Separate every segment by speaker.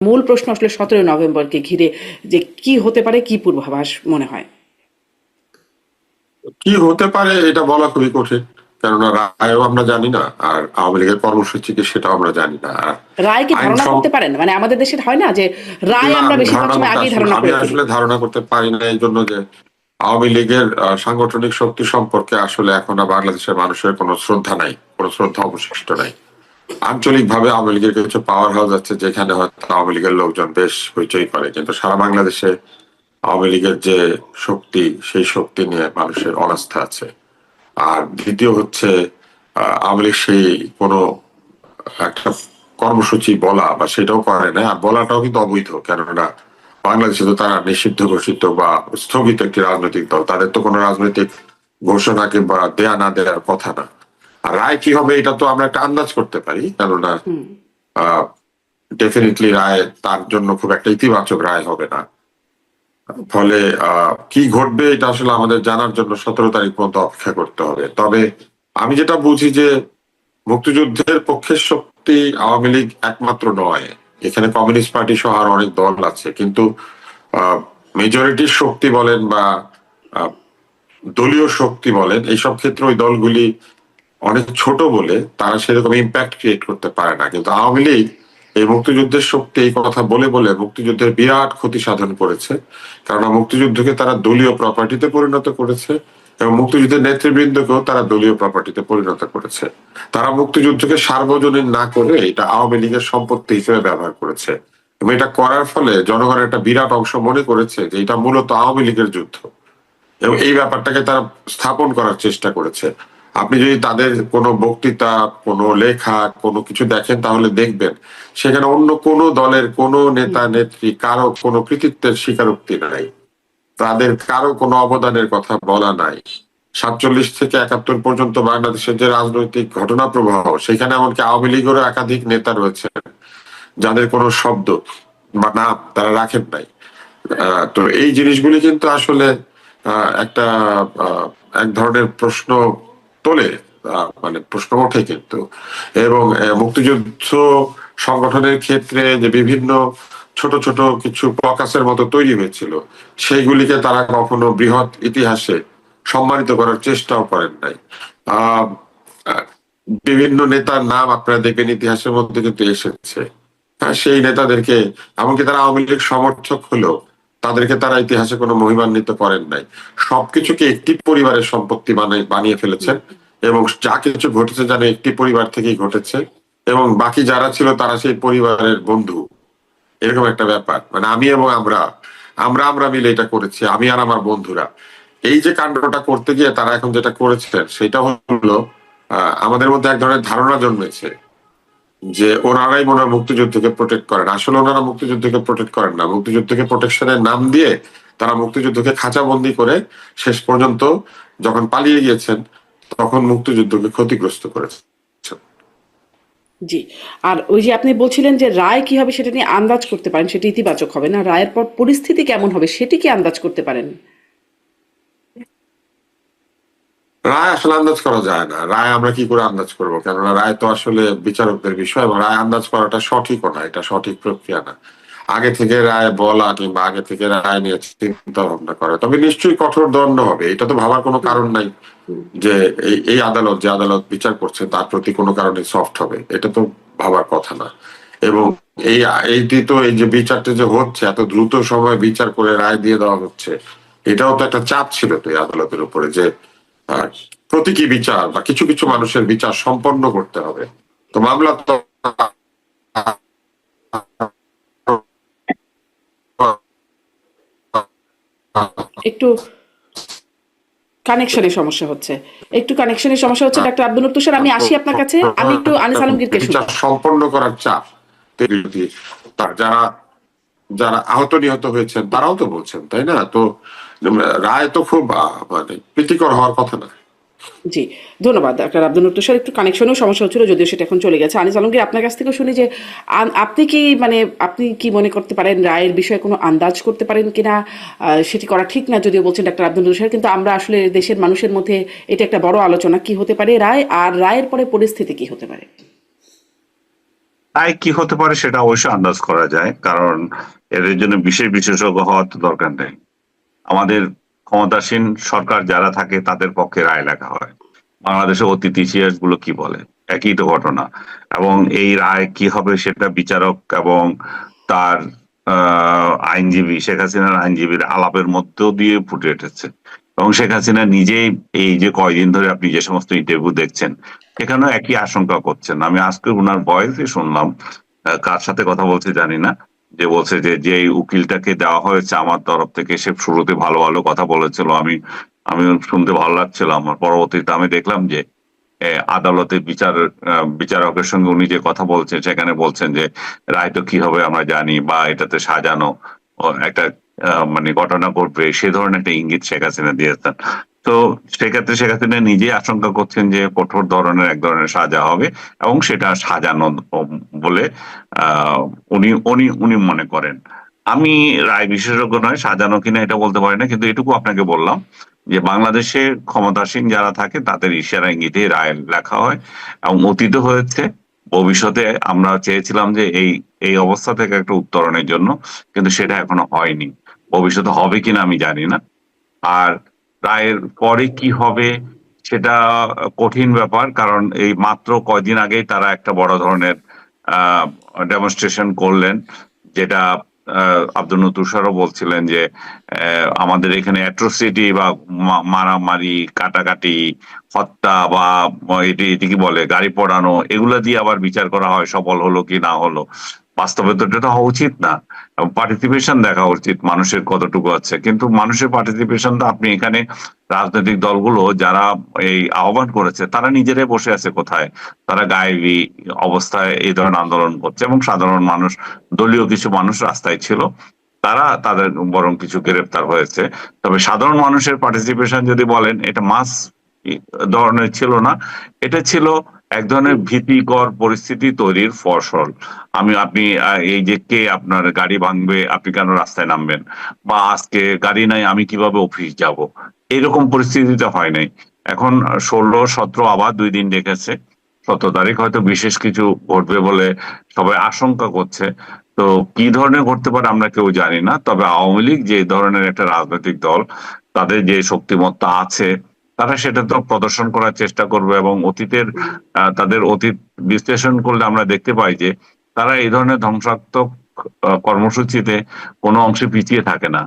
Speaker 1: মূল প্রশ্ন আসলে সতেরো নভেম্বরকে ঘিরে যে কি হতে পারে কি পূর্বাভাস মনে হয়?
Speaker 2: কি হতে পারে এটা বলা খুবই কঠিন কেননা রায়ও আমরা জানি না আর আওয়ামী লীগের কর্মসূচি কি সেটাও আমরা জানি না।
Speaker 1: রায় কি ধারণা করতে পারেন? মানে আমাদের দেশের হয় না যে রায় আমরা বেশিরভাগ
Speaker 2: ধারণা
Speaker 1: সময় আগেই
Speaker 2: আসলে-
Speaker 1: ধারণা
Speaker 2: আমি আসলে ধারণা করতে পারি না এই জন্য যে আওয়ামী লীগের সাংগঠনিক শক্তি সম্পর্কে আসলে এখন আর বাংলাদেশের মানুষের কোনো শ্রদ্ধা নাই কোনো শ্রদ্ধা অবশিষ্ট নাই। আঞ্চলিক ভাবে আওয়ামী লীগের কিছু পাওয়ার হাউস আছে যেখানে হয়তো আওয়ামী লীগের লোকজন বেশ হইচই করে, কিন্তু সারা বাংলাদেশে আওয়ামী লীগের যে শক্তি, সেই শক্তি নিয়ে মানুষের অনাস্থা আছে। আর দ্বিতীয় হচ্ছে আওয়ামী লীগ সেই কোনো একটা কর্মসূচি বলা বা সেটাও করে না আর বলাটাও কিন্তু অবৈধ, কেননা বাংলাদেশে তো তারা নিষিদ্ধ ঘোষিত বা স্থগিত একটি রাজনৈতিক দল। তাদের তো কোনো রাজনৈতিক ঘোষণা কিংবা দেয়া না দেওয়ার কথা না। রায় কি হবে এটা তো আমরা একটা আন্দাজ করতে পারি কেননা ডেফিনেটলি রায় তার জন্য খুব একটা ইতিবাচক রায় হবে না। ফলে কি ঘটবে এটা আসলে আমাদের জানার জন্য সতেরো তারিখ পর্যন্ত অপেক্ষা করতে হবে। তবে আমি যেটা বুঝি যে মুক্তিযুদ্ধের পক্ষের শক্তি আওয়ামী লীগ একমাত্র নয়। এখানে কমিউনিস্ট পার্টি সহ আরও অনেক দল আছে। কিন্তু মেজরিটির শক্তি বলেন বা দলীয় শক্তি বলেন এইসব ক্ষেত্রে ওই দলগুলি অনেক ছোট বলে তারা সেরকম ইম্প্যাক্ট ক্রিয়েট করতে পারে না। কিন্তু আওয়ামী লীগ এই মুক্তিযুদ্ধের শক্তি, এই কথা বলে বলে মুক্তিযুদ্ধের বিরাট ক্ষতি সাধন করেছে। কারণ মুক্তিযুদ্ধকে তারা দলীয় প্রপার্টিতে পরিণত করেছে এবং মুক্তিযুদ্ধের নেতৃবৃন্দকেও তারা দলীয় প্রপার্টিতে পরিণত করেছে। তারা মুক্তিযুদ্ধকে সার্বজনীন না করে এটা আওয়ামী লীগের সম্পত্তি হিসেবে ব্যবহার করেছে। এবং এটা করার ফলে জনগণের একটা বিরাট অংশ মনে করেছে যে এটা মূলত আওয়ামী লীগের যুদ্ধ। এবং এই ব্যাপারটাকে তারা স্থাপন করার চেষ্টা করেছে। আপনি যদি তাদের কোনো বক্তৃতা কোনো লেখা কোনো কিছু দেখেন তাহলে দেখবেন সেখানে অন্য কোনো দলের কোনো নেতা নেত্রী কারও কোনো কৃতিত্বের স্বীকারোক্তি নাই। তাদের কারও কোনো অবদানের কথা বলা নাই। সাতচল্লিশ থেকে একাত্তর পর্যন্ত বাংলাদেশের যে রাজনৈতিক ঘটনা প্রবাহ সেখানে এমনকি আওয়ামী লীগেরও একাধিক নেতা রয়েছে যাদের কোনো শব্দ বা নাম তারা রাখেন নাই। আহ, তো এই জিনিসগুলি কিন্তু আসলে আহ, একটা আহ, এক ধরনের প্রশ্ন তোলে মানে প্রশ্ন ওঠে কিন্তু। এবং মুক্তিযুদ্ধ সংগঠনের ক্ষেত্রে যে বিভিন্ন ছোট ছোট কিছু প্রকাশের মতো তৈরি হয়েছিল সেইগুলিকে তারা কখনো বৃহৎ ইতিহাসে সম্মানিত করার চেষ্টাও করেন নাই। বিভিন্ন নেতার নাম আপনারা দেখবেন ইতিহাসের মধ্যে কিন্তু এসেছে। হ্যাঁ, সেই নেতাদেরকে এমনকি তারা আওয়ামী লীগ সমর্থক হলেও তাদেরকে তারা ইতিহাসে কোনো মহিমান্বিত করেন নাই। সবকিছুকে একটি পরিবারের সম্পত্তি বানাই বানিয়ে ফেলেছেন এবং যা কিছু ঘটেছে জানে একটি পরিবার থেকেই ঘটেছে এবং বাকি যারা ছিল তারা সেই পরিবারের বন্ধু। এরকম একটা ব্যাপার। মানে আমি এবং আমরা আমরা আমরা মিলে এটা করেছি, আমি আর আমার বন্ধুরা। এই যে কাণ্ডটা করতে গিয়ে তারা এখন যেটা করেছেন, সেটা হলো আমাদের মধ্যে এক ধরনের ধারণা জন্মেছে যে ওনারাই মনে হয় মুক্তিযুদ্ধকে প্রোটেক্ট করেন আসলে ওনারা মুক্তিযুদ্ধকে প্রোটেক্ট করেন না। মুক্তিযুদ্ধকে প্রোটেকশনের নাম দিয়ে তারা মুক্তিযুদ্ধকে খাঁচাবন্দি করে শেষ পর্যন্ত যখন পালিয়ে গিয়েছেন, তখন মুক্তিযুদ্ধকে ক্ষতিগ্রস্ত করেছে
Speaker 1: জি। আর ওই যে আপনি বলছিলেন যে রায় কি হবে সেটা নিয়ে আন্দাজ করতে পারেন, সেটি ইতিবাচক হবে না? রায়ের পর পরিস্থিতি কেমন হবে সেটি কি আন্দাজ করতে পারেন?
Speaker 2: রায় আসলে আন্দাজ করা যায় না। রায় আমরা কি করে আন্দাজ করব? কেননা রায় তো আসলে বিচারকদের বিষয় এবং রায় আন্দাজ করাটা সঠিকও না, এটা সঠিক প্রক্রিয়া না। আগে থেকে রায় বলা কিংবা আগে থেকে রায় নিয়ে চিন্তা ভাবনা করা, তবে নিশ্চয়ই কঠোর দণ্ড হবে, এটা তো ভাবার কোনো কারণ নাই যে এই আদালত যে আদালত বিচার করছে তার প্রতি কোনো কারণে সফট হবে, এটা তো ভাবার কথা না। এবং এই এইটি তো এই যে বিচারটা যে হচ্ছে, এত দ্রুত সময় বিচার করে রায় দিয়ে দেওয়া হচ্ছে, এটাও তো একটা চাপ ছিল তো এই আদালতের উপরে যে প্রতীকী বিচার বা কিছু কিছু মানুষের বিচার সম্পন্ন করতে হবে? তো মামলা তো
Speaker 1: একটু কানেকশনের সমস্যা হচ্ছে। একটু কানেকশনের সমস্যা হচ্ছে ডাক্তার আব্দুল তুষার আমি আসি আপনার কাছে। আমি একটু আনিস আলমগীরকে
Speaker 2: সম্পন্ন করার চাপ। তার যারা যারা আহত নিহত হয়েছেন তারাও তো বলছেন তাই না? তো রায় তো খুব মানে প্রীতিকর হওয়ার কথা না।
Speaker 1: জি ধন্যবাদ ডাক্তার আব্দুল তুষার। একটু কানেকশনেও সমস্যা হচ্ছিল যদিও সেটা এখন চলে গেছে। আনিস আলমগীর আপনার কাছ থেকে শুনি যে আপনি কি মানে আপনি কি মনে করতে পারেন রায়ের বিষয়ে কোনো আন্দাজ করতে পারেন কিনা? সেটি করা ঠিক না যদিও বলছেন ডাক্তার আব্দুল তুষার কিন্তু আমরা আসলে দেশের মানুষের মধ্যে এটা একটা বড় আলোচনা কি হতে পারে রায় আর রায়ের পরে পরিস্থিতি কি হতে পারে?
Speaker 3: তাই কি হতে পারে সেটা অবশ্যই আন্দাজ করা যায় কারণ এদের জন্য বিশেষ বিশেষজ্ঞ হওয়ার তো দরকার নেই। ক্ষমতাসীন সরকার যারা থাকে, তাদের পক্ষে রায় লেখা হয়। বাংলাদেশের অতীত ইতিহাসগুলো কি বলে? একই তো ঘটনা। এবং এই রায় কি হবে সেটা বিচারক এবং তার আইনজীবী, শেখ হাসিনার আইনজীবীর আলাপের মধ্যেও দিয়ে ফুটে উঠেছে। এবং শেখ হাসিনা নিজেই এই যে কয়দিন ধরে আপনি যে সমস্ত ইন্টারভিউ দেখছেন এখানেও একই আশঙ্কা করছেন। আমি আজকে ওনার ভয়েসে শুনলাম কার সাথে কথা বলছে জানি না। যে বলছে যে যে উকিলটাকে দেওয়া হয়েছে আমার তরফ থেকে সে শুরুতে ভালো ভালো কথা বলেছিল। আমি আমি শুনতে ভালো লাগছিল আমার। পরবর্তীতে আমি দেখলাম যে আহ, আদালতে বিচার বিচারকের সঙ্গে উনি যে কথা বলছেন সেখানে বলছেন যে রায় তো কি হবে আমরা জানি বা এটাতে সাজানো একটা মানে ঘটনা ঘটবে সে ধরনের একটা ইঙ্গিত শেখ হাসিনা দিয়েছেন। তো সেক্ষেত্রে শেখ হাসিনা নিজেই আশঙ্কা করছেন যে কঠোর ধরনের এক ধরনের সাজা হবে এবং সেটা সাজানো বলে উনি উনি উনি মনে করেন। আমি রায় বিশেষজ্ঞ নয়, সাজানো কিনা এটা বলতে পারি না, কিন্তু এটুকু আপনাকে বললাম যে বাংলাদেশে ক্ষমতাসীন যারা থাকে তাদের ইশারা ইঙ্গিতে রায় লেখা হয় এবং অতীত হয়েছে। ভবিষ্যতে আমরা চেয়েছিলাম যে এই এই অবস্থা থেকে একটা উত্তরণের জন্য, কিন্তু সেটা এখনও হয়নি। ভবিষ্যতে হবে কিনা আমি জানি না। আর রায়ের পরে কি হবে সেটা কঠিন ব্যাপার, কারণ এই মাত্র কয়দিন আগেই তারা একটা বড় ধরনের ডেমনস্ট্রেশন করলেন, যেটা আব্দুল তুষারও বলছিলেন যে আমাদের এখানে অ্যাট্রোসিটি বা মারামারি, কাটাকাটি, হত্যা বা এটি এটি কি বলে গাড়ি পোড়ানো, এগুলো দিয়ে আবার বিচার করা হয় সফল হলো কি না হলো। বাস্তবে তো এটা হওয়া উচিত না। পার্টিসিপেশন দেখা উচিত মানুষের কতটুকু আছে। কিন্তু মানুষের পার্টিসিপেশন তো আপনি এখানে রাজনৈতিক দলগুলো যারা এই আহ্বান করেছে, তারা নিজেরাই বসে আছে কোথায়? তারা গায়েবী অবস্থায় এই ধরনের আন্দোলন করছে এবং সাধারণ মানুষ, দলীয় কিছু মানুষ রাস্তায় ছিল, তারা তাদের বরং কিছু গ্রেপ্তার হয়েছে। তবে সাধারণ মানুষের পার্টিসিপেশন যদি বলেন, এটা মাস ধরনের ছিল না। এটা ছিল এক ধরনের ভীতিকর পরিস্থিতি তৈরির ফসল। আমি আপনি এই যে কে আপনার গাড়ি ভাঙবে আপনি কেন রাস্তায় নামবেন? বা আজকে গাড়ি নাই আমি কীভাবে অফিস যাব? এরকম পরিস্থিতিতে হয় নাই। এখন ষোলো সতেরো আবার দুই দিন ডেকেছে। সতেরো তারিখ হয়তো বিশেষ কিছু ঘটবে বলে সবাই আশঙ্কা করছে। তো কি ধরনের ঘটতে পারে আমরা কেউ জানি না। তবে আওয়ামী লীগ যে ধরনের একটা রাজনৈতিক দল তাদের যে শক্তিমত্তা আছে তারা সেটা তো প্রদর্শন করার চেষ্টা করবে এবং অতীতের তাদের অতীত বিশ্লেষণ করলে আমরা দেখতে পাই যে তারা এই ধরনের ধ্বংসাত্মক কর্মসূচিতে কোনো অংশে পিছিয়ে থাকে না।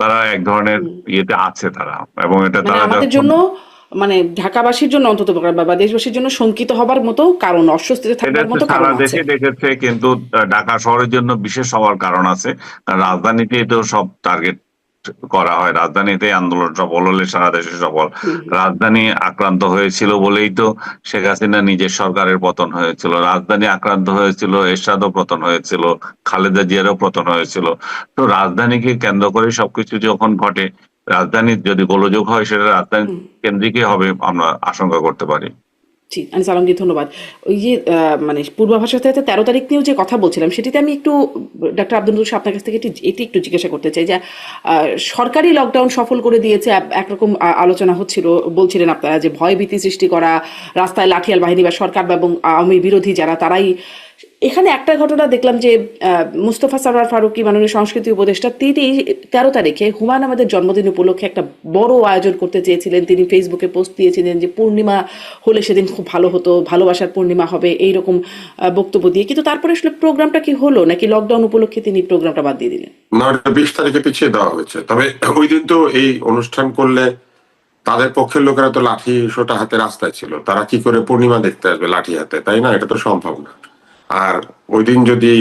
Speaker 3: তারা এক ধরনের ইয়েতে আছে তারা এবং এটা
Speaker 1: মানে
Speaker 3: তারা
Speaker 1: আমাদের জন্য মানে ঢাকাবাসীর জন্য অন্তত বা দেশবাসীর জন্য শঙ্কিত হবার মতো কারণ অস্বস্তিতে
Speaker 3: এটা
Speaker 1: থাকবার মতো কারণ আছে
Speaker 3: দেশে দেখেছে কিন্তু ঢাকা শহরের জন্য বিশেষ হওয়ার কারণ আছে। রাজধানীতে তো সব টার্গেট করা হয়। রাজধানীতে আন্দোলন সফল হলে সারা দেশে সফল। রাজধানী আক্রান্ত হয়েছিল বলেই তো শেখ হাসিনা নিজের সরকারের পতন হয়েছিল। রাজধানী আক্রান্ত হয়েছিল এরশাদও পতন হয়েছিল খালেদা জিয়ারও পতন হয়েছিল। তো রাজধানীকে কেন্দ্র করে সবকিছু যখন ঘটে রাজধানীর যদি গোলযোগ হয় সেটা রাজধানী কেন্দ্রিকই হবে আমরা আশঙ্কা করতে পারি।
Speaker 1: জি, আনিস আলমগীর, ধন্যবাদ। ওই যে মানে পূর্বাভাসের সাথে তেরো তারিখ নিয়েও যে কথা বলছিলাম, সেটিতে আমি একটু, ডাক্তার আব্দুল রুশ আপনার কাছ থেকে এটি একটু জিজ্ঞাসা করতে চাই যে সরকারি লকডাউন সফল করে দিয়েছে একরকম আলোচনা হচ্ছিল, বলছিলেন আপনারা যে ভয় ভীতি সৃষ্টি করা, রাস্তায় লাঠিয়াল বাহিনী বা সরকার এবং আওয়ামী বিরোধী যারা, তারাই এখানে একটা ঘটনা দেখলাম যে মুস্তফা সরওয়ার ফারুকি মাননীয় সংস্কৃতি উপদেষ্টা তিনি তেরো তারিখে হুমায়ুন আহমেদের জন্মদিন উপলক্ষে একটা বড় আয়োজন করতে চেয়েছিলেন। তিনি ফেসবুকে পোস্ট দিয়েছিলেন যে পূর্ণিমা হলে সেদিন খুব ভালো হতো ভালোবাসার পূর্ণিমা হবে এইরকম আহ, বক্তব্য দিয়ে। কিন্তু তারপরে আসলে প্রোগ্রামটা কি হলো? নাকি লকডাউন উপলক্ষে তিনি প্রোগ্রামটা বাদ দিয়ে দিলেন?
Speaker 2: না বিশ তারিখে পিছিয়ে দেওয়া হয়েছে। তবে ওই দিন তো এই অনুষ্ঠান করলে তাদের পক্ষের লোকেরা তো লাঠি সোটা হাতে রাস্তায় ছিল। তারা কি করে পূর্ণিমা দেখতে আসবে লাঠি হাতে? তাই না? এটা তো সম্ভব না। আর ওই দিন যদি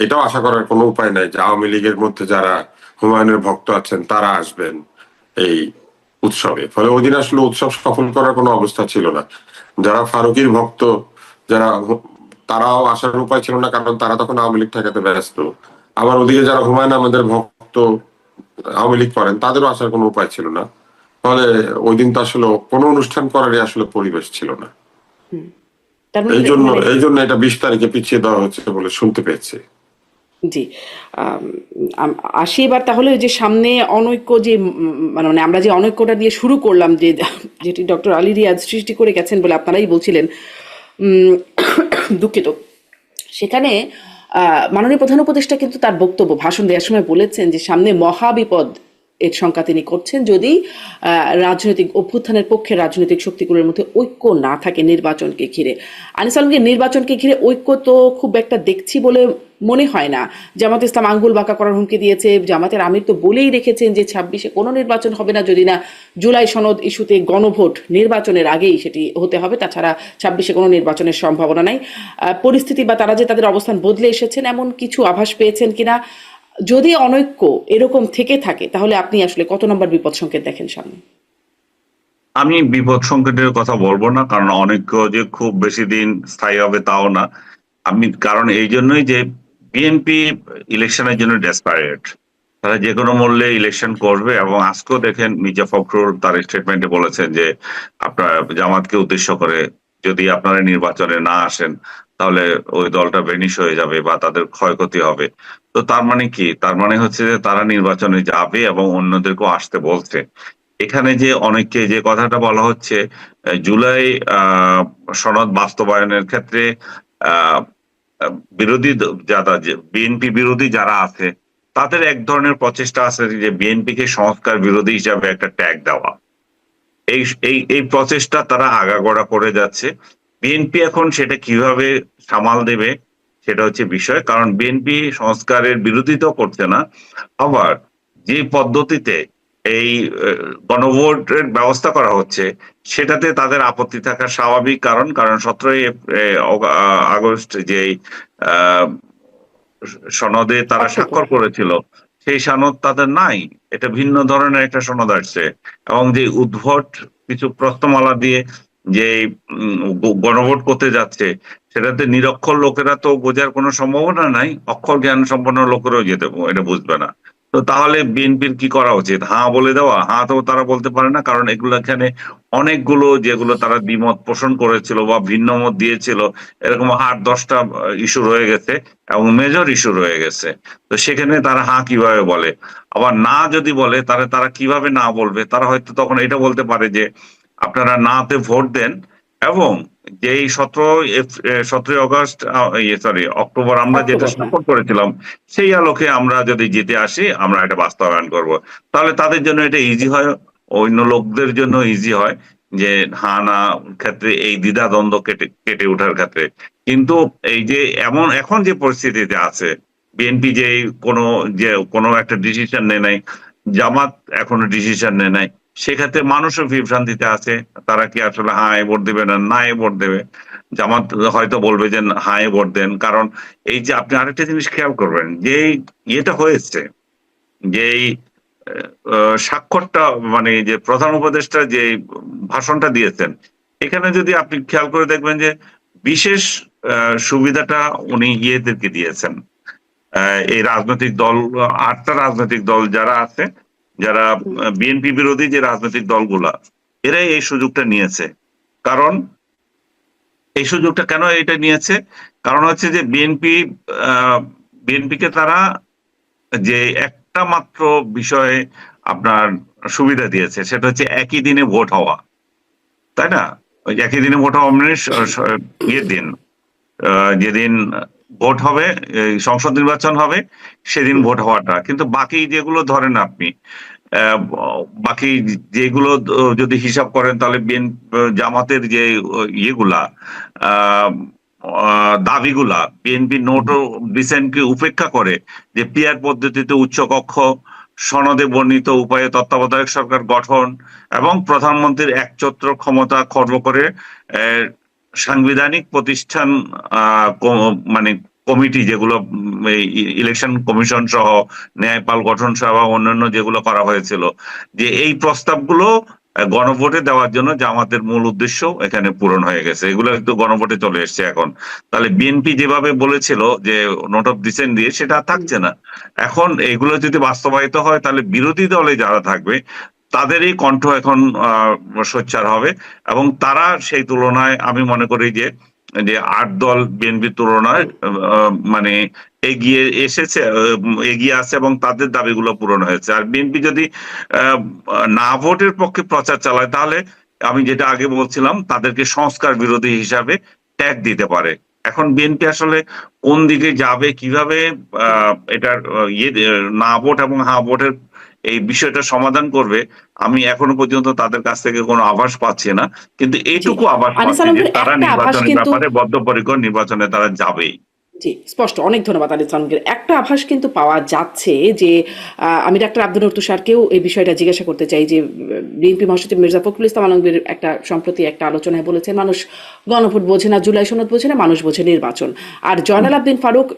Speaker 2: এটাও আশা করার কোনো উপায় নাই যে আওয়ামী লীগের মধ্যে যারা হুমায়ুনের ভক্ত আছেন, তারা আসবেন এই উৎসবে। ফলে ওই দিন আসলে উৎসব সফল করার কোনো অবস্থা ছিল না। যারা ফারুকির ভক্ত, যারা তারাও আসার উপায় ছিল না, কারণ তারা তখন আওয়ামী লীগ ঠেকাতে ব্যস্ত। আবার ওদিকে যারা হুমায়ুন আমাদের ভক্ত, আওয়ামী লীগ করেন, তাদেরও আসার কোনো উপায় ছিল না। ফলে ওই দিন তো আসলে কোনো অনুষ্ঠান করারই আসলে পরিবেশ ছিল না। এই জন্য
Speaker 1: মানে-
Speaker 2: এই জন্য এটা বিশ তারিখে পিছিয়ে দেওয়া হচ্ছে বলে শুনতে পেয়েছি।
Speaker 1: জি আসি এবার তাহলে ওই যে সামনে অনৈক্য যে মানে মানে আমরা যে অনৈক্যটা দিয়ে শুরু করলাম যে যেটি ডক্টর আলী রিয়াজ সৃষ্টি করে গেছেন বলে আপনারাই বলছিলেন দুঃখিত। সেখানে আহ, মাননীয় প্রধান উপদেষ্টা কিন্তু তার বক্তব্য ভাষণ দেওয়ার সময় বলেছেন যে সামনে মহাবিপদ এর শঙ্কা তিনি করছেন যদি রাজনৈতিক অভ্যুত্থানের পক্ষে রাজনৈতিক শক্তিগুলোর মধ্যে ঐক্য না থাকে নির্বাচনকে ঘিরে। আনিস আলমকে নির্বাচনকে ঘিরে ঐক্য তো খুব একটা দেখছি বলে মনে হয় না। জামাত ইসলাম আঙ্গুল বাঁকা করার হুমকি দিয়েছে। জামাতের আমির তো বলেই রেখেছেন যে ছাব্বিশে কোনো নির্বাচন হবে না, যদি না জুলাই সনদ ইস্যুতে গণভোট নির্বাচনের আগেই সেটি হতে হবে। তাছাড়া ছাব্বিশে কোনো নির্বাচনের সম্ভাবনা নাই। পরিস্থিতি বা তারা যে তাদের অবস্থান বদলে এসেছেন, এমন কিছু আভাস পেয়েছেন কিনা? যদি অনৈক্য এরকম থেকে থাকে, তাহলে আপনি আসলে কত নম্বর বিপদ সংকেত দেখেন সামনে?
Speaker 3: আমি বিপদ সংকেতের কথা বলব না, কারণ অনেক যে খুব বেশি দিন স্থায়ী হবে তাও না। আমি, কারণ এই জন্যই যে বিএনপি ইলেকশনের জন্য ডেসপারেট তারা যে কোনো মূল্যে ইলেকশন করবে এবং আজকেও দেখেন মির্জা ফখরুল তার স্টেটমেন্টে বলেছেন যে, আপনার জামাতকে উদ্দেশ্য করে যদি আপনারা নির্বাচনে না আসেন তাহলে ওই দলটা বেনিশ হয়ে যাবে বা তাদের ক্ষয়ক্ষতি হবে। তো তার মানে কি? তার মানে হচ্ছে যে তারা নির্বাচনে যাবে এবং অন্যদেরকেও আসতে বলছে। এখানে যে অনেককে যে কথাটা বলা হচ্ছে জুলাই সনদ বাস্তবায়নের ক্ষেত্রে বিরোধী যারা বিএনপি বিরোধী যারা আছে, তাদের এক ধরনের প্রচেষ্টা আছে যে বিএনপি কে সংস্কার বিরোধী হিসাবে একটা ট্যাগ দেওয়া। এই এই প্রচেষ্টা তারা আগাগোড়া করে যাচ্ছে। বিএনপি এখন সেটা কীভাবে সামাল দেবে সেটা হচ্ছে বিষয় কারণ বিএনপি সংস্কারের বিরোধিতা করছে না। আবার যে পদ্ধতিতে এই গণভোটের ব্যবস্থা করা হচ্ছে সেটাতে তাদের আপত্তি থাকা স্বাভাবিক কারণ কারণ সতেরোই আগস্ট যে সনদে তারা
Speaker 1: স্বাক্ষর
Speaker 3: স্বাক্ষর করেছিল সেই সনদ তাদের নাই। এটা ভিন্ন ধরনের একটা সনদ আসছে। এবং যে উদ্ভট কিছু প্রশ্নমালা দিয়ে যে গণভোট করতে যাচ্ছে, সেটাতে নিরক্ষর লোকেরা তো বোঝার কোনো সম্ভাবনা নাই, অক্ষর জ্ঞান সম্পন্ন লোকেরাও যেতে এটা বুঝবে না। তো তাহলে বিএনপির কি করা উচিত? হাঁ বলে দেওয়া? হাঁ তো তারা বলতে পারে না, কারণ এগুলো এখানে অনেকগুলো যেগুলো তারা দ্বিমত পোষণ করেছিল বা ভিন্ন মত দিয়েছিল, এরকম আট দশটা ইস্যু রয়ে গেছে এবং মেজর ইস্যু রয়ে গেছে। তো সেখানে তারা হাঁ কীভাবে বলে? আবার না যদি বলে, তাহলে তারা কীভাবে না বলবে? তারা হয়তো তখন এটা বলতে পারে যে আপনারা নাতে ভোট দেন এবং যেই সতেরো সতেরোই অগস্ট সরি অক্টোবর আমরা যেটা। সাপোর্ট করেছিলাম সেই আলোকে আমরা যদি জিতে আসি আমরা এটা বাস্তবায়ন করব তাহলে তাদের জন্য এটা ইজি হয় অন্য লোকদের জন্য ইজি হয় যে হা না ক্ষেত্রে এই দ্বিধা দ্বন্দ্ব কেটে কেটে ওঠার ক্ষেত্রে কিন্তু এই যে এমন এখন যে পরিস্থিতিতে আছে বিএনপি যে কোনো যে কোনো একটা ডিসিশন নেয় নাই জামাত এখনও ডিসিশন নেয় নাই সেক্ষেত্রে মানুষও বিভ্রান্তিতে আছে। তারা কি আসলে হায় ভোট দেবে না নাই ভোট দেবে? জামাত হয়তো বলবে যে হায় ভোট দেন। কারণ এই যে আপনি আরেকটা জিনিস খেয়াল করবেন যে ইয়েটা হয়েছে, যেই স্বাক্ষরটা মানে যে প্রধান উপদেষ্টা যে ভাষণটা দিয়েছেন, এখানে যদি আপনি খেয়াল করে দেখবেন যে বিশেষ সুবিধাটা উনি ইয়েদেরকে দিয়েছেন। এই রাজনৈতিক দল, আটটা রাজনৈতিক দল যারা আছে যারা বিএনপি বিরোধী যে রাজনৈতিক দলগুলা এরাই এই সুযোগটা নিয়েছে। কারণ এই সুযোগটা কেন এটা নিয়েছে? কারণ হচ্ছে যে বিএনপি বিএনপি কে তারা যে একটা মাত্র বিষয়ে আপনার সুবিধা দিয়েছে সেটা হচ্ছে একই দিনে ভোট হওয়া। তাই না? ওই একই দিনে ভোট হওয়া মানে ইয়ের দিন আহ, যেদিন ভোট হবে সংসদ নির্বাচন হবে সেদিন ভোট হওয়াটা। কিন্তু বাকি যেগুলো ধরেন আপনি বাকি যেগুলো যদি হিসাব করেন তাহলে বিএন জামাতের যে ইয়েগুলা দাবিগুলা বিএনপি নোট রিসেন্টলি উপেক্ষা করে যে পিয়ার পদ্ধতিতে উচ্চকক্ষ সনদে বর্ণিত উপায়ে তত্ত্বাবধায়ক সরকার গঠন এবং প্রধানমন্ত্রীর একচ্ছত্র ক্ষমতা খর্ব করে আহ, সাংবিধানিক প্রতিষ্ঠান মানে কমিটি যেগুলো ইলেকশন কমিশন সহ ন্যায়পাল গঠন এবং অন্যান্য যেগুলো করা হয়েছিল, যে এই প্রস্তাবগুলো গণভোটে দেওয়ার জন্য জামাতের মূল উদ্দেশ্য এখানে পূরণ হয়ে গেছে। এগুলো একটু গণভোটে চলে এসছে এখন। তাহলে বিএনপি যেভাবে বলেছিল যে নোট অফ ডিসেন্ট দিয়ে, সেটা থাকছে না। এখন এগুলো যদি বাস্তবায়িত হয়, তাহলে বিরোধী দলে যারা থাকবে তাদেরই কণ্ঠ এখন সোচ্চার হবে। এবং তারা সেই তুলনায় আমি মনে করি যে যে আট দল বিএনপির তুলনায় মানে এগিয়ে এসেছে এগিয়ে আছে এবং তাদের দাবিগুলো পূরণ হয়েছে। আর বিএনপি যদি না ভোটের পক্ষে প্রচার চালায়, তাহলে আমি যেটা আগে বলছিলাম, তাদেরকে সংস্কার বিরোধী হিসাবে ট্যাগ দিতে পারে। এখন বিএনপি আসলে কোন দিকে যাবে, কীভাবে এটার ইয়ে না ভোট এবং হা ভোটের এই বিষয়টা সমাধান করবে আমি এখনও পর্যন্ত তাদের কাছ থেকে কোনো আভাস পাচ্ছি না। কিন্তু এইটুকু আভাস পাচ্ছি যে তারা নির্বাচনের ব্যাপারে বদ্ধপরিকর নির্বাচনে তারা যাবেই।
Speaker 1: জি স্পষ্ট অনেক ধন্যবাদ আনিস আলমগীর। একটা আভাস কিন্তু পাওয়া যাচ্ছে যে আমি ডাক্তার আব্দুল তুষারকেও এই বিষয়টা জিজ্ঞাসা করতে চাই যে বিএনপি মহাসচিব মির্জা ফখরুল ইসলাম আলমগীর একটা সম্প্রতি একটা আলোচনায় বলেছেন মানুষ গণভোট বোঝে না জুলাই সনদ বোঝে না মানুষ বোঝে নির্বাচন। আর জয়নাল আবদিন ফারুক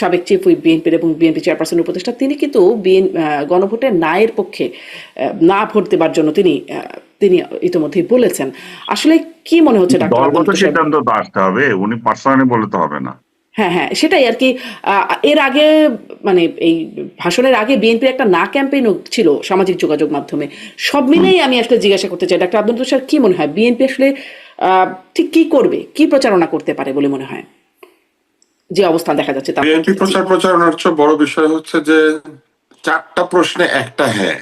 Speaker 1: সাবেক চিফ হুইপ বিএনপির এবং বিএনপি চেয়ারপারসন উপদেষ্টা তিনি কিন্তু বিএন আহ, গণভোটের নায়ের পক্ষে না ভোট দেবার জন্য তিনি তিনি ইতিমধ্যেই বলেছেন। আসলে কি মনে হচ্ছে ডাক্তার
Speaker 3: সিদ্ধান্ত আসতে হবে উনি পার্সোনালি বলে তো হবে না।
Speaker 1: হ্যাঁ হ্যাঁ সেটাই আর কি। আহ, এর আগে মানে এই ভাষণের আগে বিএনপির একটা না ক্যাম্পেইন ছিল সামাজিক যোগাযোগ মাধ্যমে। সব মিলেই আমি আসলে জিজ্ঞাসা করতে চাই ডাক্তার আব্দুল তুষার কি মনে হয় বিএনপি আসলে আহ, ঠিক কি করবে কি প্রচারণা করতে পারে বলে মনে হয়? যে অবস্থান দেখা যাচ্ছে তা
Speaker 2: বিএনপি প্রচার প্রচারণার চেয়ে বড় বিষয় হচ্ছে যে চারটা প্রশ্নে একটা হ্যাঁ।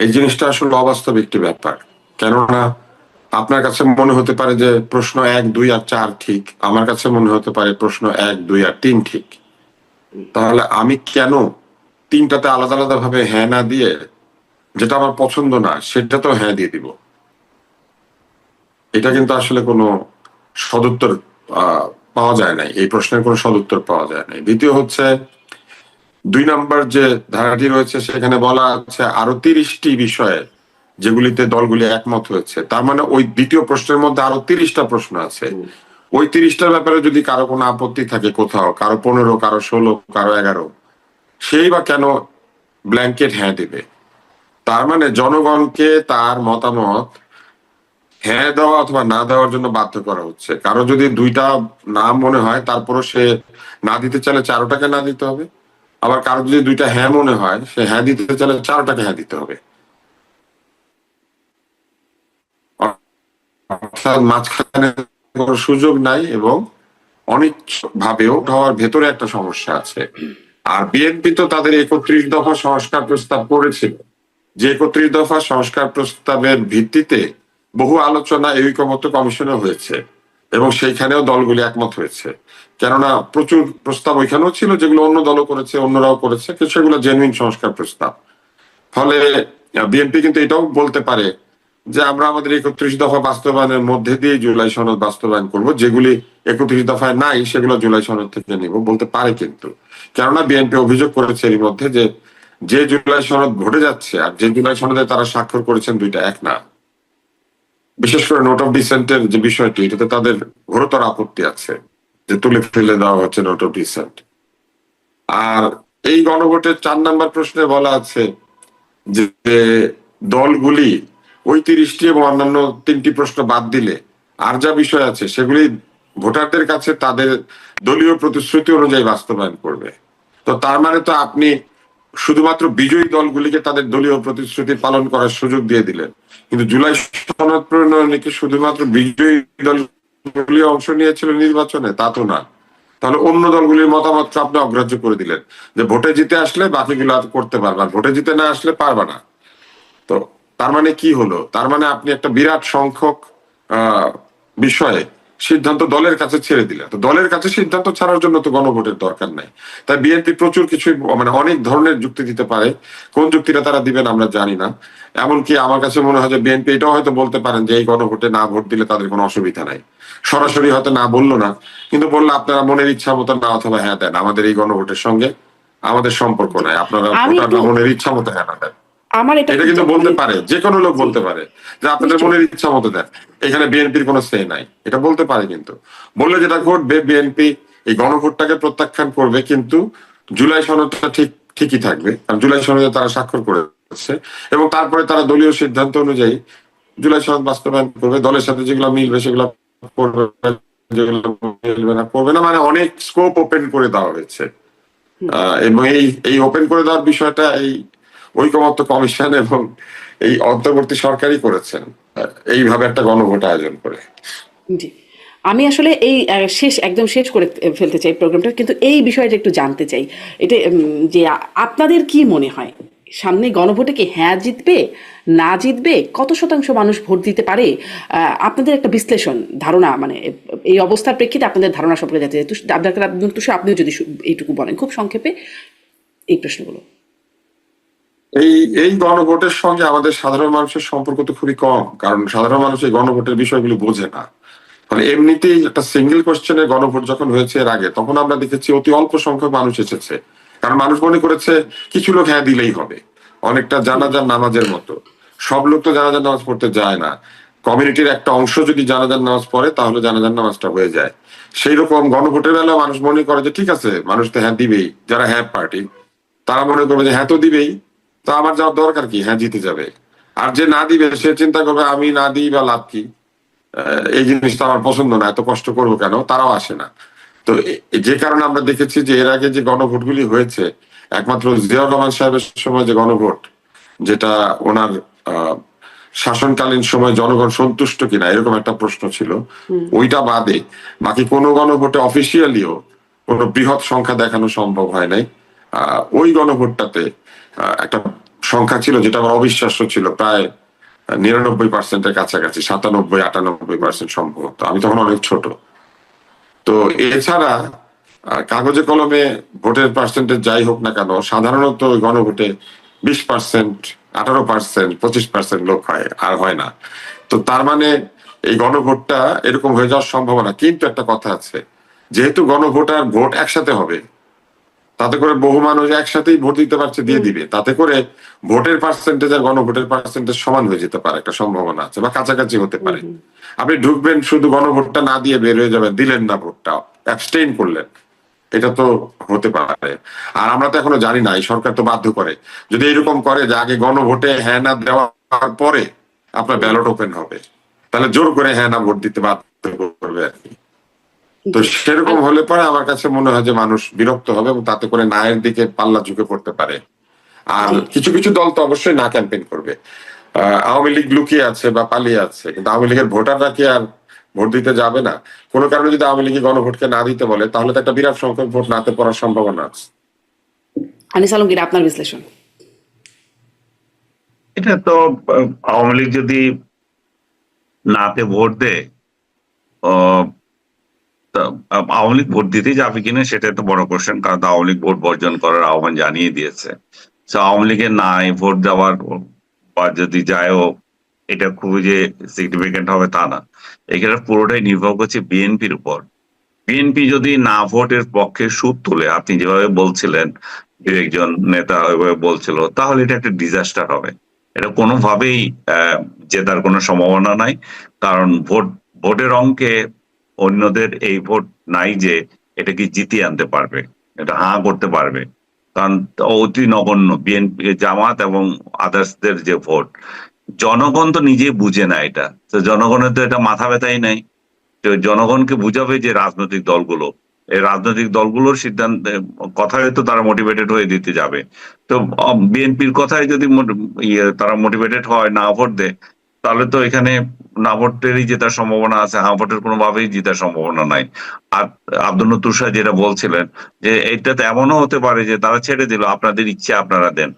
Speaker 2: এই জিনিসটা আসলে অবাস্তব একটি ব্যাপার। কেননা আপনার কাছে মনে হতে পারে যে প্রশ্ন এক, দুই আর চার ঠিক। আমার কাছে মনে হতে পারে প্রশ্ন এক, দুই আর তিন ঠিক। তাহলে আমি কেন তিনটাতে আলাদা আলাদা ভাবে হ্যাঁ না দিয়ে যেটা আমার পছন্দ না সেটা তো হ্যাঁ দিয়ে দিব? এটা কিন্তু আসলে কোনো সদুত্তর পাওয়া যায় নাই। এই প্রশ্নের কোনো সদুত্তর পাওয়া যায় নাই। দ্বিতীয় হচ্ছে, দুই নম্বর যে ধারাটি রয়েছে, সেখানে বলা আছে আরও তিরিশটি বিষয়ে যেগুলিতে দলগুলি একমত হয়েছে। তার মানে ওই দ্বিতীয় প্রশ্নের মধ্যে আরও তিরিশটা প্রশ্ন আছে। ওই তিরিশটার ব্যাপারে যদি কারও কোনো আপত্তি থাকে কোথাও কারও পনেরো কারও ষোলো কারও এগারো সেই বা কেন ব্ল্যাঙ্কেট হ্যাঁ দেবে? তার মানে জনগণকে তার মতামত হ্যাঁ দেওয়া অথবা না দেওয়ার জন্য বাধ্য করা হচ্ছে। কারও যদি দুইটা না মনে হয় তারপরও সে না দিতে চাইলে চারোটাকে না দিতে হবে। আবার কারও যদি দুইটা হ্যাঁ মনে হয় সে হ্যাঁ দিতে চাইলে চারোটাকে হ্যাঁ দিতে হবে। অর্থাৎ মাঝখানে কোনো সুযোগ নাই এবং অনেক ভাবেও হওয়ার ভেতরে একটা সমস্যা আছে। আর বিএনপি তো তাদের একত্রিশ দফা সংস্কার প্রস্তাব করেছিল যে একত্রিশ দফা সংস্কার প্রস্তাবের ভিত্তিতে বহু আলোচনা এই ঐকমত্য কমিশনে হয়েছে এবং সেইখানেও দলগুলি একমত হয়েছে। কেননা প্রচুর প্রস্তাব ওইখানেও ছিল যেগুলো অন্য দলও করেছে, অন্যরাও করেছে সেগুলো জেনুইন সংস্কার প্রস্তাব। ফলে বিএনপি কিন্তু এটাও বলতে পারে যে আমরা আমাদের একত্রিশ দফা বাস্তবায়নের মধ্যে দিয়ে জুলাই সনদ বাস্তবায়ন করব, যেগুলি একত্রিশ দফায় নাই সেগুলো জুলাই সনদ থেকে নিব বলতে পারে কিন্তু। কেননা বিএনপি অভিযোগ করেছে এর মধ্যে যে যে জুলাই সনদ ঘটে যাচ্ছে আর যে জুলাই সনদে তারা স্বাক্ষর করেছেন দুইটা এক না। বিশেষ করে নোট অফ ডিসেন্টের যে বিষয়টি, এটাতে তাদের ঘোরতর আপত্তি আছে যে তুলে ফেলে দেওয়া হচ্ছে নোট অফ ডিসেন্ট। আর এই গণভোটের চার নাম্বার প্রশ্নে বলা আছে যে দলগুলি ওই তিরিশটি এবং অন্যান্য তিনটি প্রশ্ন বাদ দিলে আর যা বিষয় আছে সেগুলি ভোটারদের কাছে তাদের দলীয় প্রতিশ্রুতি অনুযায়ী বাস্তবায়ন করবে। তো তার মানে তো আপনি শুধুমাত্র বিজয়ী দলগুলিকে তাদের দলীয় প্রতিশ্রুতি পালন করার সুযোগ দিয়ে দিলেন। কিন্তু জুলাই সনদ প্রণয়নে কি শুধুমাত্র বিজয়ী দলগুলি অংশ নিয়েছিল নির্বাচনে, তা তো না। তাহলে অন্য দলগুলির মতামত আপনি অগ্রাহ্য করে দিলেন যে ভোটে জিতে আসলে বাকিগুলো করতে পারবা ভোটে জিতে না আসলে পারবা না। তো তার মানে কি হলো? তার মানে আপনি একটা বিরাট সংখ্যক আহ, বিষয়ে সিদ্ধান্ত দলের কাছে ছেড়ে দিলেন। তো দলের কাছে সিদ্ধান্ত ছাড়ার জন্য তো গণভোটের দরকার নাই। তাই বিএনপি প্রচুর কিছু মানে অনেক ধরনের যুক্তি দিতে পারে। কোন যুক্তিটা তারা দিবেন আমরা জানি না। এমনকি আমার কাছে মনে হয় যে বিএনপি এটাও হয়তো বলতে পারেন যে এই গণভোটে না ভোট দিলে তাদের কোনো অসুবিধা নাই। সরাসরি হয়তো না বলল না কিন্তু বলল আপনারা মনের ইচ্ছা মতো না অথবা হ্যাঁ দেন। আমাদের এই গণভোটের সঙ্গে আমাদের সম্পর্ক নাই। আপনারা মনের ইচ্ছা মতো হ্যাঁ না দেন।
Speaker 1: আমার এটা
Speaker 2: এটা কিন্তু বলতে পারে যে কোনো লোক বলতে পারে যে আপনাদের মনের ইচ্ছা মতো দেন। এখানে বিএনপির কোনো সে নাই। এটা বলতে পারে কিন্তু। বললে যেটা ঘটবে বিএনপি এই গণভোটটাকে প্রত্যাখ্যান করবে কিন্তু জুলাই সনদটা ঠিক ঠিকই থাকবে। কারণ জুলাই সনদে তারা স্বাক্ষর করেছে এবং তারপরে তারা দলীয় সিদ্ধান্ত অনুযায়ী জুলাই সনদ বাস্তবায়ন করবে। দলের সাথে যেগুলো মিলবে সেগুলো করবে যেগুলো মিলবে না করবে না মানে অনেক স্কোপ ওপেন করে দেওয়া হয়েছে। আহ, এবং এই এই ওপেন করে দেওয়ার বিষয়টা এই ঐকমত্য কমিশন এবং এই অন্তর্বর্তী সরকারই করেছেন। এইভাবে একটা গণভোট আয়োজন করে।
Speaker 1: জি। আমি আসলে এই শেষ, একদম শেষ করে ফেলতে চাই প্রোগ্রামটা, কিন্তু এই বিষয়টা একটু জানতে চাই। এটা যে আপনাদের কি মনে হয়? সামনে গণভোটে কি হ্যাঁ জিতবে, না জিতবে? কত শতাংশ মানুষ ভোট দিতে পারে? আপনাদের একটা বিশ্লেষণ, ধারণা মানে এই অবস্থার প্রেক্ষিতে আপনাদের ধারণা সম্পর্কে জানতে চাই। তুষার আপনিও যদি এইটুকু বলেন, খুব সংক্ষেপে এই প্রশ্নগুলো।
Speaker 2: এই এই গণভোটের সঙ্গে আমাদের সাধারণ মানুষের সম্পর্ক তো খুবই কম, কারণ সাধারণ মানুষ এই গণভোটের বিষয়গুলো বোঝে না। মানে এমনিতেই একটা সিঙ্গেল কোশ্চেনের গণভোট যখন হয়েছে এর আগে, তখন আমরা দেখেছি অতি অল্প সংখ্যক মানুষ এসেছে। কারণ মানুষ মনে করেছে, কিছু লোক হ্যাঁ দিলেই হবে। অনেকটা জানাজার নামাজের মতো। সব লোক তো জানাজার নামাজ পড়তে যায় না। কমিউনিটির একটা অংশ যদি জানাজার নামাজ পড়ে, তাহলে জানাজার নামাজটা হয়ে যায়। সেই রকম গণভোটের বেলা মানুষ মনে করে যে, ঠিক আছে, মানুষ তো হ্যাঁ দিবেই। যারা হ্যাঁ পার্টি, তারা মনে করবে যে হ্যাঁ তো দিবেই। তো আমার যাওয়ার দরকার কি? হ্যাঁ জিতে যাবে। আর যে না দিবে সে চিন্তা করবে আমি না দিই বা লাভ কি? এই জিনিসটা আমার পছন্দ না এত কষ্ট করব কেন? তারাও আসে না। তো যে কারণে আমরা দেখেছি যে এর আগে যে গণভোটগুলি হয়েছে একমাত্র জিয়াউর রহমান সাহেবের সময় যে গণভোট যেটা ওনার আহ, শাসনকালীন সময় জনগণ সন্তুষ্ট কিনা এরকম একটা প্রশ্ন ছিল। ওইটা বাদে বাকি কোনো গণভোটে অফিসিয়ালিও কোনো বৃহৎ সংখ্যা দেখানো সম্ভব হয় নাই। আহ, ওই গণভোটটাতে একটা সংখ্যা ছিল যেটা আমার অবিশ্বাস্য ছিল, প্রায় নিরানব্বই পার্সেন্টের কাছাকাছি, সাতানব্বই, আটানব্বই পার্সেন্ট সম্ভবত। আমি তখন অনেক ছোট। তো এছাড়া কাগজে কলমে ভোটের পার্সেন্টেজ যাই হোক না কেন, সাধারণত গণভোটে বিশ পার্সেন্ট আঠারো পার্সেন্ট পঁচিশ পার্সেন্ট লোক হয়, আর হয় না। তো তার মানে এই গণভোটটা এরকম হয়ে যাওয়ার সম্ভাবনা। কিন্তু একটা কথা আছে, যেহেতু গণভোট আর ভোট একসাথে হবে তাতে করে বহু মানুষ একসাথেই ভোট দিতে পারছে দিয়ে দিবে। তাতে করে ভোটের পার্সেন্টেজ আর গণভোটের পার্সেন্টেজ সমান হয়ে যেতে পারে একটা সম্ভাবনা আছে বা কাছাকাছি হতে পারে। আপনি ঢুকবেন শুধু গণভোটটা না দিয়ে বের হয়ে যাবেন দিলেন না ভোটটা অ্যাবস্টেইন করলেন। এটা তো হতে পারে। আর আমরা তো এখনও জানি না এই সরকার তো বাধ্য করে। যদি এরকম করে যে আগে গণভোটে হ্যাঁ না দেওয়ার পরে আপনার ব্যালট ওপেন হবে তাহলে জোর করে হ্যাঁ না ভোট দিতে বাধ্য করবে আর কি। তো সেরকম হলে পরে আমার কাছে মনে হয় যে মানুষ বিরক্ত হবে এবং তাতে করে নায়ের দিকে পাল্লা ঝুঁকে পড়তে পারে। আর কিছু কিছু দল তো অবশ্যই না ক্যাম্পেইন করবে। আহ, আওয়ামী লীগ লুকিয়ে আছে বা পালিয়ে আছে কিন্তু আওয়ামী লীগের ভোটাররা কি আর ভোট দিতে যাবে না? কোনো কারণে যদি আওয়ামী লীগ গণভোটকে না দিতে বলে তাহলে তো একটা বিরাট সংখ্যক ভোট নাতে পড়ার সম্ভাবনা আছে।
Speaker 1: আনিস আলমগীর আপনার বিশ্লেষণ?
Speaker 3: এটা তো আওয়ামী লীগ যদি নাতে ভোট দেয় আওয়ামী লীগ ভোট দিতে যাবে কিনা সেটা তো বড় কোশ্চেন কারণ আওয়ামী লীগ ভোট বর্জন করার আহ্বান জানিয়ে দিয়েছে। তো আওয়ামী লীগের নাই, ভোট দেওয়ার বা যদি যায়ও এটা খুবই যে সিগনিফিকেন্ট হবে তা না। এখানে পুরোটাই নির্ভর করছে বিএনপির উপর। বিএনপি যদি না ভোটের পক্ষে সুদ তুলে, আপনি যেভাবে বলছিলেন দু একজন নেতা ওইভাবে বলছিল, তাহলে এটা একটা ডিজাস্টার হবে। এটা কোনোভাবেই জেতার কোনো সম্ভাবনা নাই, কারণ ভোট, ভোটের অঙ্কে অন্যদের এই ভোট নাই যে এটা কি জিতিয়ে আনতে পারবে, এটা হাঁ করতে পারবে। কারণ অতি নগণ্য বিএনপি জামাত এবং আদার্সদের যে ভোট, জনগণ তো নিজে বুঝে না এটা। তো জনগণের তো এটা মাথা ব্যথাই নাই। তো জনগণকে বুঝাবে যে রাজনৈতিক দলগুলো, এই রাজনৈতিক দলগুলোর সিদ্ধান্ত কথায় তো তারা মোটিভেটেড হয়ে দিতে যাবে। তো বিএনপির কথায় যদি ইয়ে তারা মোটিভেটেড হয়, না ভোট দেয় তাহলে তো এখানে না ভোটেরই জেতার সম্ভাবনা আছে হ্যাঁ ভোটের কোনোভাবেই জেতার সম্ভাবনা নাই। আর আব্দুল তুষা যেটা বলছিলেন যে, এইটাতে এমনও হতে পারে যে তারা ছেড়ে দিল, আপনাদের ইচ্ছে আপনারা দেন।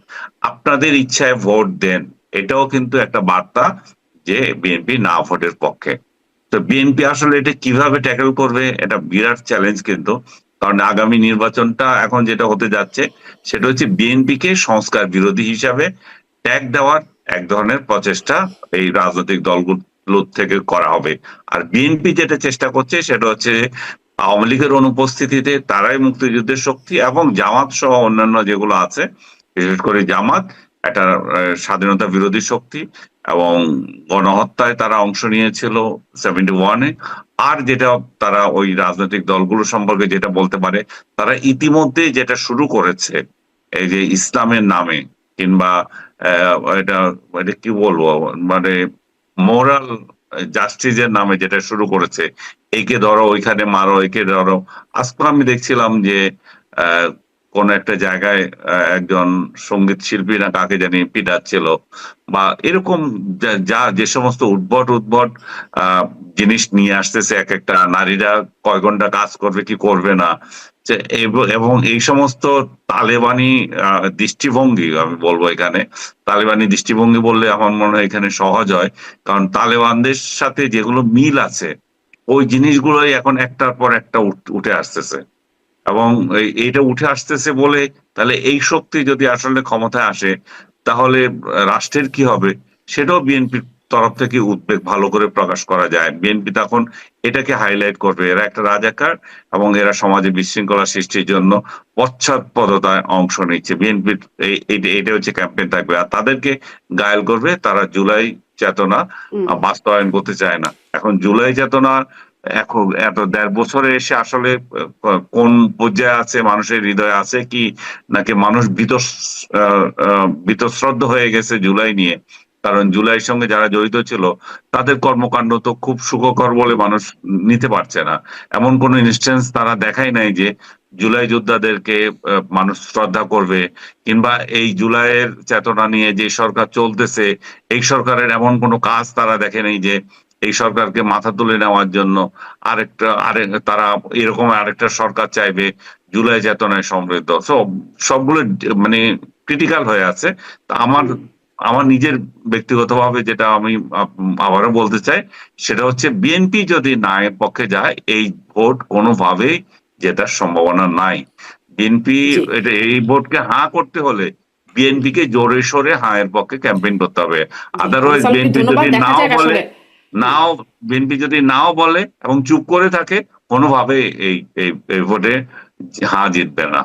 Speaker 3: আপনাদের ইচ্ছায় ভোট দেন, এটাও কিন্তু একটা বার্তা যে বিএনপি না ভোটের পক্ষে। তো বিএনপি আসলে এটা কীভাবে ট্যাকেল করবে, এটা বিরাট চ্যালেঞ্জ কিন্তু। কারণ আগামী নির্বাচনটা এখন যেটা হতে যাচ্ছে, সেটা হচ্ছে বিএনপি কে সংস্কার বিরোধী হিসাবে ট্যাগ দেওয়ার এক ধরনের প্রচেষ্টা এই রাজনৈতিক দলগুলোর থেকে করা হবে। আর বিএনপি যেটা চেষ্টা করছে সেটা হচ্ছে আওয়ামী লীগের অনুপস্থিতিতে তারাই মুক্তিযুদ্ধের শক্তি এবং জামাত সহ অন্যান্য যেগুলো আছে, বিশেষ করে জামাত, একটা স্বাধীনতা বিরোধী শক্তি এবং গণহত্যায় তারা অংশ নিয়েছিল সেভেন্টি ওয়ানে আর যেটা তারা ওই রাজনৈতিক দলগুলো সম্পর্কে যেটা বলতে পারে, তারা ইতিমধ্যে যেটা শুরু করেছে, এই যে ইসলামের নামে কিংবা এটা এটা কি বলব? মানে মোরাল জাস্টিসের নামে যেটা শুরু করেছে, একে ধরো, ওইখানে মারো, একে ধরো। আজকে আমি দেখছিলাম যে কোন একটা জায়গায় একজন সংগীত শিল্পী না কাকে জানি পিটাচ্ছিল বা এরকম যা- যা সমস্ত উদ্ভট উদ্ভট জিনিস নিয়ে আসতেছে এক একটা নারীরা, কয় ঘণ্টা কাজ করবে, কি করবে না। এবং এই সমস্ত তালেবানি দৃষ্টিভঙ্গি, আমি বলব এখানে, তালেবানি দৃষ্টিভঙ্গি বললে আমার মনে হয় এখানে সহজ হয়, কারণ তালেবানদের সাথে যেগুলো মিল আছে, ওই জিনিসগুলোই এখন একটার পর একটা উঠে আসতেছে। এবং এই- এইটা উঠে আসতেছে বলে তাহলে এই শক্তি যদি আসলে ক্ষমতায় আসে তাহলে রাষ্ট্রের কি হবে? সেটাও বিএনপির তরফ থেকে উদ্বেগ ভালো করে প্রকাশ করা যায়। বিএনপি তখন এটাকে হাইলাইট করবে। এরা একটা রাজাকার এবং এরা সমাজে বিশৃঙ্খলা সৃষ্টির জন্য পশ্চাৎপদতায় অংশ নিচ্ছে। বিএনপির এইটা হচ্ছে ক্যাম্পেইন থাকবে। আর তাদেরকে গায়েল করবে তারা জুলাই চেতনা বাস্তবায়ন করতে চায় না। এখন জুলাই চেতনা এখন এত দেড় বছরে এসে আসলে কোন পর্যায়ে আছে মানুষের হৃদয়ে আছে কি নাকি মানুষ আহ, বিতশ্রদ্ধ হয়ে গেছে জুলাই নিয়ে? কারণ জুলাইয়ের সঙ্গে যারা জড়িত ছিল তাদের কর্মকাণ্ড তো খুব সুখকর বলে মানুষ নিতে পারছে না। এমন কোন ইনস্টেন্স তারা দেখাই নাই যে জুলাই যোদ্ধাদেরকে মানুষ শ্রদ্ধা করবে কিংবা এই জুলাইয়ের চেতনা নিয়ে যে সরকার চলতেছে এই সরকারের এমন কোনো কাজ তারা দেখে নেই যে এই সরকারকে মাথা তুলে নেওয়ার জন্য আরেকটা আরেক তারা এরকম আরেকটা সরকার চাইবে জুলাই চেতনায় সমৃদ্ধ। সব সবগুলো মানে ক্রিটিক্যাল হয়ে আছে। তা আমার আমার নিজের ব্যক্তিগতভাবে যেটা আমি আবারও বলতে চাই সেটা হচ্ছে বিএনপি যদি নায়ের পক্ষে যায় এই ভোট কোনোভাবেই জেতার সম্ভাবনা নাই। বিএনপি এটা এই ভোটকে হাঁ করতে হলে বিএনপি কে জোরে সোরে হাঁয়ের পক্ষে ক্যাম্পেইন করতে হবে। আদারওয়াইজ বিএনপি যদি নাও বলে। নাও, বিএনপি যদি নাও বলে এবং চুপ করে থাকে, কোনোভাবে এই ভোটে হা জিতবে না।